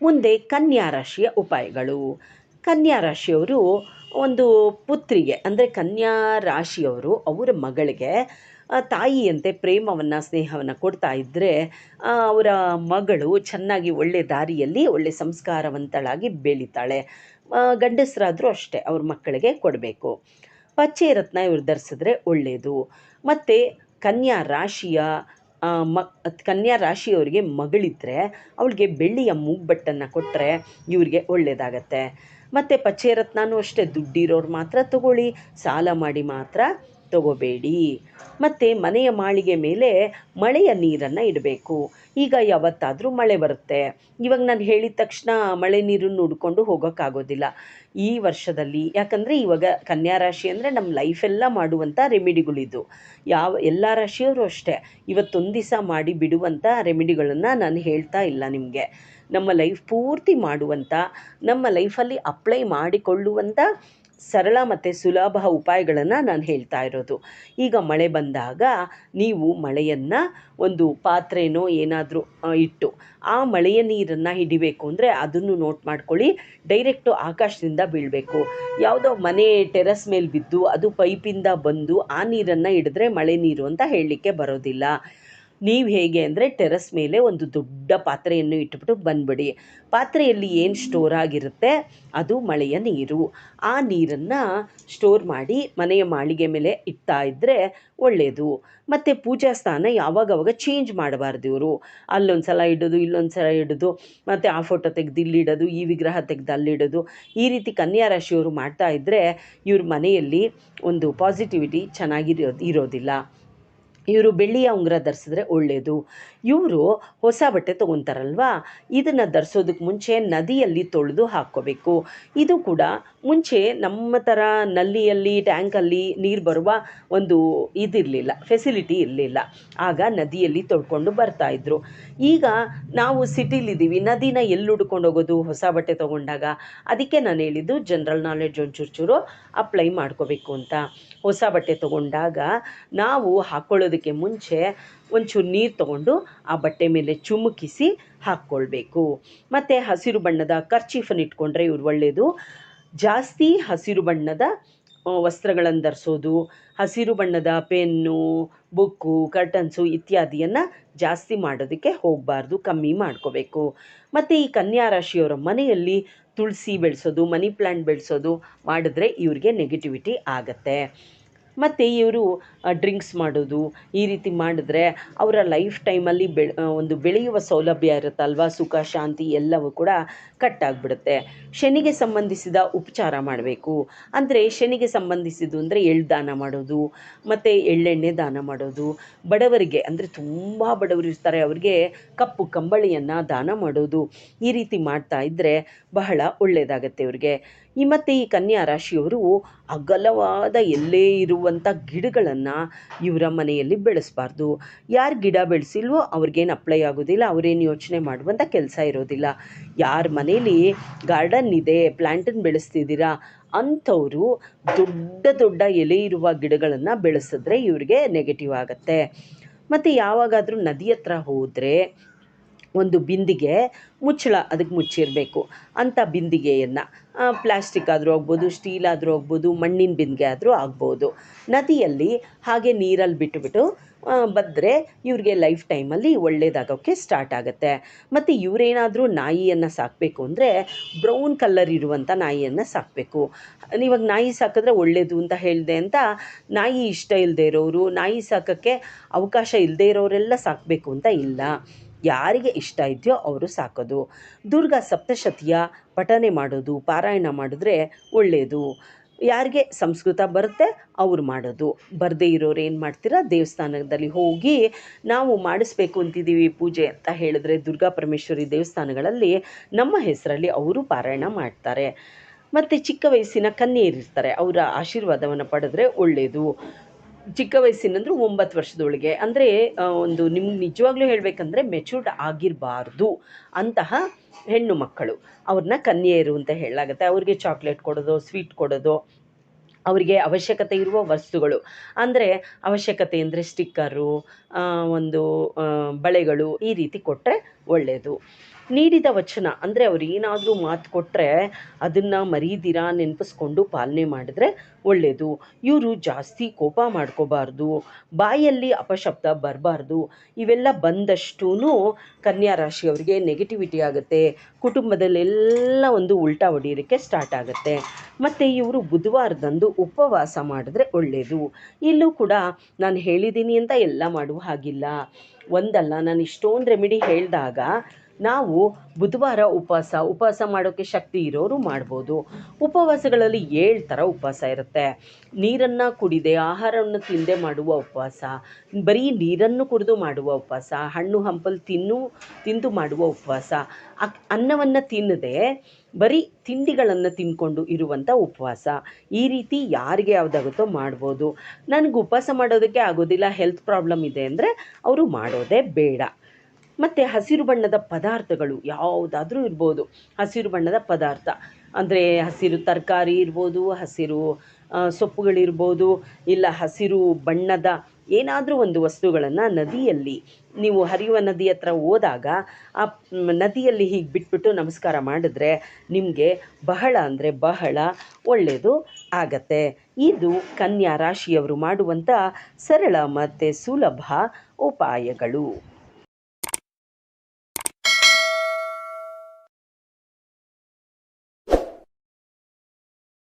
ಮುಂದೆ ಕನ್ಯಾ ರಾಶಿಯ ಉಪಾಯಗಳು. ಕನ್ಯಾ ರಾಶಿಯವರು ಒಂದು ಪುತ್ರಿಗೆ, ಅಂದರೆ ಕನ್ಯಾ ರಾಶಿಯವರು ಅವರ ಮಗಳಿಗೆ ತಾಯಿಯಂತೆ ಪ್ರೇಮವನ್ನು, ಸ್ನೇಹವನ್ನು ಕೊಡ್ತಾ ಇದ್ದರೆ ಅವರ ಮಗಳು ಚೆನ್ನಾಗಿ ಒಳ್ಳೆ ದಾರಿಯಲ್ಲಿ, ಒಳ್ಳೆ ಸಂಸ್ಕಾರವಂತಳಾಗಿ ಬೆಳೀತಾಳೆ. ಗಂಡಸರಾದರೂ ಅಷ್ಟೇ ಅವ್ರ ಮಕ್ಕಳಿಗೆ ಕೊಡಬೇಕು. ಪಚ್ಚೆ ರತ್ನ ಇವ್ರು ಧರಿಸಿದ್ರೆ ಒಳ್ಳೆಯದು ಮತ್ತು ಕನ್ಯಾ ರಾಶಿಯ ಮ ಕನ್ಯಾ ರಾಶಿಯವರಿಗೆ ಮಗಳಿದ್ದರೆ ಅವಳಿಗೆ ಬೆಳ್ಳಿಯ ಮೂಗ್ಬಟ್ಟನ್ನು ಕೊಟ್ಟರೆ ಇವ್ರಿಗೆ ಒಳ್ಳೆಯದಾಗತ್ತೆ ಮತ್ತು ಪಚ್ಚೆ ರತ್ನವೂ ಅಷ್ಟೇ ದುಡ್ಡಿರೋರು ಮಾತ್ರ ತಗೊಳ್ಳಿ, ಸಾಲ ಮಾಡಿ ಮಾತ್ರ ತಗೋಬೇಡಿ. ಮತ್ತು ಮನೆಯ ಮಾಳಿಗೆ ಮೇಲೆ ಮಳೆಯ ನೀರನ್ನು ಇಡಬೇಕು. ಈಗ ಯಾವತ್ತಾದರೂ ಮಳೆ ಬರುತ್ತೆ. ಇವಾಗ ನಾನು ಹೇಳಿದ ತಕ್ಷಣ ಮಳೆ ನೀರನ್ನು ಹುಡ್ಕೊಂಡು ಹೋಗೋಕ್ಕಾಗೋದಿಲ್ಲ. ಈ ವರ್ಷದಲ್ಲಿ, ಯಾಕಂದರೆ ಇವಾಗ ಕನ್ಯಾ ರಾಶಿ ಅಂದರೆ ನಮ್ಮ ಲೈಫೆಲ್ಲ ಮಾಡುವಂಥ ರೆಮಿಡಿಗಳಿದು ಯಾವ, ಎಲ್ಲ ರಾಶಿಯವರು ಅಷ್ಟೇ. ಇವತ್ತೊಂದು ದಿವಸ ಮಾಡಿ ಬಿಡುವಂಥ ರೆಮಿಡಿಗಳನ್ನು ನಾನು ಹೇಳ್ತಾ ಇಲ್ಲ ನಿಮಗೆ. ನಮ್ಮ ಲೈಫ್ ಪೂರ್ತಿ ಮಾಡುವಂಥ ನಮ್ಮ ಲೈಫಲ್ಲಿ ಅಪ್ಲೈ ಮಾಡಿಕೊಳ್ಳುವಂಥ ಸರಳ ಮತ್ತು ಸುಲಭ ಉಪಾಯಗಳನ್ನು ನಾನು ಹೇಳ್ತಾ ಇರೋದು. ಈಗ ಮಳೆ ಬಂದಾಗ ನೀವು ಮಳೆಯನ್ನು ಒಂದು ಪಾತ್ರೆನೋ ಏನಾದರೂ ಇಟ್ಟು ಆ ಮಳೆಯ ನೀರನ್ನು ಹಿಡಿಬೇಕು ಅಂದರೆ ಅದನ್ನು ನೋಟ್ ಮಾಡ್ಕೊಳ್ಳಿ. ಡೈರೆಕ್ಟು ಆಕಾಶದಿಂದ ಬೀಳಬೇಕು. ಯಾವುದೋ ಮನೆ ಟೆರಸ್ ಮೇಲೆ ಬಿದ್ದು ಅದು ಪೈಪಿಂದ ಬಂದು ಆ ನೀರನ್ನು ಹಿಡಿದ್ರೆ ಮಳೆ ನೀರು ಅಂತ ಹೇಳಲಿಕ್ಕೆ ಬರೋದಿಲ್ಲ. ನೀವು ಹೇಗೆ ಅಂದರೆ ಟೆರಸ್ ಮೇಲೆ ಒಂದು ದೊಡ್ಡ ಪಾತ್ರೆಯನ್ನು ಇಟ್ಬಿಟ್ಟು ಬಂದ್ಬಿಡಿ. ಪಾತ್ರೆಯಲ್ಲಿ ಏನು ಸ್ಟೋರ್ ಆಗಿರುತ್ತೆ? ಅದು ಮಳೆಯ ನೀರು. ಆ ನೀರನ್ನು ಸ್ಟೋರ್ ಮಾಡಿ ಮನೆಯ ಮಾಳಿಗೆ ಮೇಲೆ ಇಡ್ತಾ ಇದ್ದರೆ ಒಳ್ಳೆಯದು ಮತ್ತು ಪೂಜಾ ಸ್ಥಾನ ಯಾವಾಗವಾಗ ಚೇಂಜ್ ಮಾಡಬಾರ್ದು ಇವರು. ಅಲ್ಲೊಂದು ಸಲ ಇಡೋದು ಇಲ್ಲೊಂದು ಸಲ ಇಡೋದು, ಮತ್ತು ಆ ಫೋಟೋ ತೆಗೆದು ಇಲ್ಲಿಡೋದು, ಈ ವಿಗ್ರಹ ತೆಗೆದು ಅಲ್ಲಿಡೋದು. ಈ ರೀತಿ ಕನ್ಯಾ ರಾಶಿಯವರು ಮಾಡ್ತಾ ಇದ್ದರೆ ಇವ್ರ ಮನೆಯಲ್ಲಿ ಒಂದು ಪಾಸಿಟಿವಿಟಿ ಚೆನ್ನಾಗಿರೋದು ಇರೋದಿಲ್ಲ. ಇವರು ಬೆಳ್ಳಿಯ ಉಂಗುರ ಧರಿಸಿದ್ರೆ ಒಳ್ಳೆಯದು ಇವರು ಹೊಸ ಬಟ್ಟೆ ತೊಗೊತಾರಲ್ವಾ? ಇದನ್ನು ಧರಿಸೋದಕ್ಕೆ ಮುಂಚೆ ನದಿಯಲ್ಲಿ ತೊಳೆದು ಹಾಕ್ಕೋಬೇಕು. ಇದು ಕೂಡ ಮುಂಚೆ ನಮ್ಮ ಥರ ನಲ್ಲಿಯಲ್ಲಿ, ಟ್ಯಾಂಕಲ್ಲಿ ನೀರು ಬರುವ ಒಂದು ಇದಿರಲಿಲ್ಲ ಫೆಸಿಲಿಟಿ ಇರಲಿಲ್ಲ. ಆಗ ನದಿಯಲ್ಲಿ ತೊಳ್ಕೊಂಡು ಬರ್ತಾಯಿದ್ರು ಈಗ ನಾವು ಸಿಟಿಲಿದ್ದೀವಿ ನದಿನ ಎಲ್ಲಿ ಹುಡ್ಕೊಂಡು ಹೋಗೋದು ಹೊಸ ಬಟ್ಟೆ ತೊಗೊಂಡಾಗ? ಅದಕ್ಕೆ ನಾನು ಹೇಳಿದ್ದು ಜನರಲ್ ನಾಲೆಡ್ಜ್ ಒಂಚೂರು ಚೂರು ಅಪ್ಲೈ ಮಾಡ್ಕೋಬೇಕು ಅಂತ. ಹೊಸ ಬಟ್ಟೆ ತೊಗೊಂಡಾಗ ನಾವು ಹಾಕ್ಕೊಳ್ಳೋದಕ್ಕೆ ಮುಂಚೆ ಒಂಚೂರು ನೀರು ತಗೊಂಡು ಆ ಬಟ್ಟೆ ಮೇಲೆ ಚುಮುಕಿಸಿ ಹಾಕ್ಕೊಳ್ಬೇಕು. ಮತ್ತು ಹಸಿರು ಬಣ್ಣದ ಕರ್ಚೀಫನ್ನು ಇಟ್ಕೊಂಡ್ರೆ ಇವ್ರು ಒಳ್ಳೆಯದು ಜಾಸ್ತಿ ಹಸಿರು ಬಣ್ಣದ ವಸ್ತ್ರಗಳನ್ನು ಧರಿಸೋದು, ಹಸಿರು ಬಣ್ಣದ ಪೆನ್ನು, ಬುಕ್ಕು, ಕರ್ಟನ್ಸು ಇತ್ಯಾದಿಯನ್ನು ಜಾಸ್ತಿ ಮಾಡೋದಕ್ಕೆ ಹೋಗಬಾರ್ದು, ಕಮ್ಮಿ ಮಾಡ್ಕೋಬೇಕು. ಮತ್ತು ಈ ಕನ್ಯಾ ರಾಶಿಯವರ ಮನೆಯಲ್ಲಿ ತುಳಸಿ ಬೆಳೆಸೋದು, ಮನಿ ಪ್ಲ್ಯಾಂಟ್ ಬೆಳೆಸೋದು ಮಾಡಿದ್ರೆ ಇವ್ರಿಗೆ ನೆಗೆಟಿವಿಟಿ ಆಗತ್ತೆ. ಮತ್ತು ಇವರು ಡ್ರಿಂಕ್ಸ್ ಮಾಡೋದು, ಈ ರೀತಿ ಮಾಡಿದ್ರೆ ಅವರ ಲೈಫ್ ಟೈಮಲ್ಲಿ ಬೆಳೆ ಒಂದು ಬೆಳೆಯುವ ಸೌಲಭ್ಯ ಇರುತ್ತಲ್ವ? ಸುಖ, ಶಾಂತಿ ಎಲ್ಲವೂ ಕೂಡ ಕಟ್ಟಾಗ್ಬಿಡುತ್ತೆ ಶನಿಗೆ ಸಂಬಂಧಿಸಿದ ಉಪಚಾರ ಮಾಡಬೇಕು. ಅಂದರೆ ಶನಿಗೆ ಸಂಬಂಧಿಸಿದ್ದು ಅಂದರೆ ಎಳ್ಳು ದಾನ ಮಾಡೋದು, ಮತ್ತು ಎಳ್ಳೆಣ್ಣೆ ದಾನ ಮಾಡೋದು. ಬಡವರಿಗೆ ಅಂದರೆ ತುಂಬ ಬಡವರು ಇರ್ತಾರೆ, ಅವರಿಗೆ ಕಪ್ಪು ಕಂಬಳಿಯನ್ನು ದಾನ ಮಾಡೋದು. ಈ ರೀತಿ ಮಾಡ್ತಾ ಇದ್ದರೆ ಬಹಳ ಒಳ್ಳೆಯದಾಗತ್ತೆ ಇವ್ರಿಗೆ. ಈ ಮತ್ತು ಈ ಕನ್ಯಾ ರಾಶಿಯವರು ಅಗಲವಾದ ಎಲ್ಲೇ ಇರುವಂಥ ಗಿಡಗಳನ್ನು ಇವರ ಮನೆಯಲ್ಲಿ ಬೆಳೆಸಬಾರ್ದು. ಯಾರು ಗಿಡ ಬೆಳೆಸಿಲ್ವೋ ಅವ್ರಿಗೇನು ಅಪ್ಲೈ ಆಗೋದಿಲ್ಲ, ಅವರೇನು ಯೋಚನೆ ಮಾಡುವಂಥ ಕೆಲಸ ಇರೋದಿಲ್ಲ. ಯಾರ ಮನೇಲಿ ಗಾರ್ಡನ್ ಇದೆ ಪ್ಲ್ಯಾಂಟನ್ನು ಬೆಳೆಸ್ತಿದ್ದೀರಾ ಅಂಥವರು ದೊಡ್ಡ ದೊಡ್ಡ ಎಲೆ ಇರುವ ಗಿಡಗಳನ್ನು ಬೆಳೆಸಿದ್ರೆ ಇವ್ರಿಗೆ ನೆಗೆಟಿವ್ ಆಗುತ್ತೆ. ಮತ್ತು ಯಾವಾಗಾದರೂ ನದಿ ಹತ್ರ ಹೋದರೆ ಒಂದು ಬಿಂದಿಗೆ ಮುಚ್ಚಳ, ಅದಕ್ಕೆ ಮುಚ್ಚಿರಬೇಕು ಅಂಥ ಬಿಂದಿಗೆಯನ್ನು. ಪ್ಲಾಸ್ಟಿಕ್ ಆದರೂ ಆಗ್ಬೋದು, ಸ್ಟೀಲ್ ಆದರೂ ಆಗ್ಬೋದು, ಮಣ್ಣಿನ ಬಿಂದಿಗೆ ಆದರೂ ಆಗ್ಬೋದು. ನದಿಯಲ್ಲಿ ಹಾಗೆ ನೀರಲ್ಲಿ ಬಿಟ್ಟುಬಿಟ್ಟು ಬಂದರೆ ಇವ್ರಿಗೆ ಲೈಫ್ ಟೈಮಲ್ಲಿ ಒಳ್ಳೇದಾಗೋಕ್ಕೆ ಸ್ಟಾರ್ಟ್ ಆಗುತ್ತೆ. ಮತ್ತು ಇವರೇನಾದರೂ ನಾಯಿಯನ್ನು ಸಾಕಬೇಕು ಅಂದರೆ ಬ್ರೌನ್ ಕಲ್ಲರ್ ಇರುವಂಥ ನಾಯಿಯನ್ನು ಸಾಕಬೇಕು. ಇವಾಗ ನಾಯಿ ಸಾಕಿದ್ರೆ ಒಳ್ಳೆಯದು ಅಂತ ಹೇಳಿದೆ ಅಂತ ನಾಯಿ ಇಷ್ಟ ಇಲ್ಲದೆ ಇರೋರು, ನಾಯಿ ಸಾಕೋಕ್ಕೆ ಅವಕಾಶ ಇಲ್ಲದೆ ಇರೋರೆಲ್ಲ ಸಾಕಬೇಕು ಅಂತ ಇಲ್ಲ. ಯಾರಿಗೆ ಇಷ್ಟ ಇದೆಯೋ ಅವರು ಸಾಕೋದು. ದುರ್ಗಾ ಸಪ್ತಶತಿಯ ಪಠನೆ ಮಾಡೋದು, ಪಾರಾಯಣ ಮಾಡಿದ್ರೆ ಒಳ್ಳೆಯದು ಯಾರಿಗೆ ಸಂಸ್ಕೃತ ಬರುತ್ತೆ ಅವ್ರು ಮಾಡೋದು. ಬರದೇ ಇರೋರು ಏನು ಮಾಡ್ತೀರಾ? ದೇವಸ್ಥಾನದಲ್ಲಿ ಹೋಗಿ ನಾವು ಮಾಡಿಸ್ಬೇಕು ಅಂತಿದ್ದೀವಿ ಪೂಜೆ ಅಂತ ಹೇಳಿದ್ರೆ ದುರ್ಗಾ ಪರಮೇಶ್ವರಿ ದೇವಸ್ಥಾನಗಳಲ್ಲಿ ನಮ್ಮ ಹೆಸರಲ್ಲಿ ಅವರು ಪಾರಾಯಣ ಮಾಡ್ತಾರೆ. ಮತ್ತು ಚಿಕ್ಕ ವಯಸ್ಸಿನ ಕನ್ಯೆಯರಿರ್ತಾರೆ. ಅವರ ಆಶೀರ್ವಾದವನ್ನು ಪಡೆದ್ರೆ ಒಳ್ಳೆಯದು ಚಿಕ್ಕ ವಯಸ್ಸಿನಂದ್ರೆ ಒಂಬತ್ತು ವರ್ಷದೊಳಗೆ. ಅಂದರೆ ಒಂದು ನಿಮ್ಗೆ ನಿಜವಾಗ್ಲೂ ಹೇಳಬೇಕಂದ್ರೆ ಮೆಚೂರ್ಡ್ ಆಗಿರಬಾರ್ದು ಅಂತಹ ಹೆಣ್ಣು ಮಕ್ಕಳು. ಅವ್ರನ್ನ ಕನ್ಯೆಯರು ಅಂತ ಹೇಳಲಾಗುತ್ತೆ. ಅವ್ರಿಗೆ ಚಾಕ್ಲೇಟ್ ಕೊಡೋದು ಸ್ವೀಟ್ ಕೊಡೋದು, ಅವರಿಗೆ ಅವಶ್ಯಕತೆ ಇರುವ ವಸ್ತುಗಳು. ಅಂದರೆ, ಅವಶ್ಯಕತೆ ಅಂದರೆ ಸ್ಟಿಕ್ಕರು ಒಂದು ಬಳೆಗಳು ಈ ರೀತಿ ಕೊಟ್ಟರೆ ಒಳ್ಳೆಯದು ನೀಡಿದ ವಚನ. ಅಂದರೆ ಅವ್ರು ಏನಾದರೂ ಮಾತು ಕೊಟ್ಟರೆ ಅದನ್ನು ಮರೀದಿರಾ ನೆನಪಿಸ್ಕೊಂಡು ಪಾಲನೆ ಮಾಡಿದ್ರೆ ಒಳ್ಳೆಯದು ಇವರು ಜಾಸ್ತಿ ಕೋಪ ಮಾಡ್ಕೋಬಾರ್ದು. ಬಾಯಲ್ಲಿ ಅಪಶಬ್ದ ಬರಬಾರ್ದು. ಇವೆಲ್ಲ ಬಂದಷ್ಟೂ ಕನ್ಯಾ ರಾಶಿಯವರಿಗೆ ನೆಗೆಟಿವಿಟಿ ಆಗುತ್ತೆ. ಕುಟುಂಬದಲ್ಲೆಲ್ಲ ಒಂದು ಉಲ್ಟಾ ಹೊಡಿಯೋಕ್ಕೆ ಸ್ಟಾರ್ಟ್ ಆಗುತ್ತೆ. ಮತ್ತು ಇವರು ಬುಧವಾರದಂದು ಉಪವಾಸ ಮಾಡಿದ್ರೆ ಒಳ್ಳೆಯದು ಇಲ್ಲೂ ಕೂಡ ನಾನು ಹೇಳಿದ್ದೀನಿ ಅಂತ ಎಲ್ಲ ಮಾಡುವ ಹಾಗಿಲ್ಲ. ಒಂದಲ್ಲ, ನಾನು ಇಷ್ಟೊಂದು ರೆಮಿಡಿ ಹೇಳಿದಾಗ ನಾವು ಬುಧವಾರ ಉಪವಾಸ ಉಪವಾಸ ಮಾಡೋಕ್ಕೆ ಶಕ್ತಿ ಇರೋರು ಮಾಡ್ಬೋದು. ಉಪವಾಸಗಳಲ್ಲಿ ಏಳು ಥರ ಉಪವಾಸ ಇರುತ್ತೆ. ನೀರನ್ನು ಕುಡಿದೆ, ಆಹಾರವನ್ನು ತಿಂದೆ ಮಾಡುವ ಉಪವಾಸ, ಬರೀ ನೀರನ್ನು ಕುಡಿದು ಮಾಡುವ ಉಪವಾಸ, ಹಣ್ಣು, ಹಂಪಲು ತಿನ್ನು, ತಿಂದು ಮಾಡುವ ಉಪವಾಸ ಅಕ್ ಅನ್ನವನ್ನು ತಿನ್ನದೆ ಬರೀ ತಿಂಡಿಗಳನ್ನು ತಿನ್ಕೊಂಡು ಇರುವಂಥ ಉಪವಾಸ. ಈ ರೀತಿ ಯಾರಿಗೆ ಯಾವುದಾಗುತ್ತೋ ಮಾಡ್ಬೋದು. ನನಗೆ ಉಪವಾಸ ಮಾಡೋದಕ್ಕೆ ಆಗೋದಿಲ್ಲ ಹೆಲ್ತ್ ಪ್ರಾಬ್ಲಮ್ ಇದೆ ಅಂದರೆ ಅವರು ಮಾಡೋದೇ ಬೇಡ. ಮತ್ತು ಹಸಿರು ಬಣ್ಣದ ಪದಾರ್ಥಗಳು ಯಾವುದಾದ್ರೂ ಇರ್ಬೋದು. ಹಸಿರು ಬಣ್ಣದ ಪದಾರ್ಥ. ಅಂದರೆ ಹಸಿರು ತರಕಾರಿ ಇರ್ಬೋದು, ಹಸಿರು ಸೊಪ್ಪುಗಳಿರ್ಬೋದು, ಇಲ್ಲ ಹಸಿರು ಬಣ್ಣದ ಏನಾದರೂ ಒಂದು ವಸ್ತುಗಳನ್ನು ನದಿಯಲ್ಲಿ ನೀವು ಹರಿಯುವ ನದಿ ಹತ್ರ ಹೋದಾಗ ಆ ನದಿಯಲ್ಲಿ ಹೀಗೆ ಬಿಟ್ಬಿಟ್ಟು ನಮಸ್ಕಾರ ಮಾಡಿದ್ರೆ ನಿಮಗೆ ಬಹಳ ಅಂದರೆ ಬಹಳ ಒಳ್ಳೆಯದು ಆಗತ್ತೆ. ಇದು ಕನ್ಯಾ ರಾಶಿಯವರು ಮಾಡುವಂಥ ಸರಳ ಮತ್ತು ಸುಲಭ ಉಪಾಯಗಳು.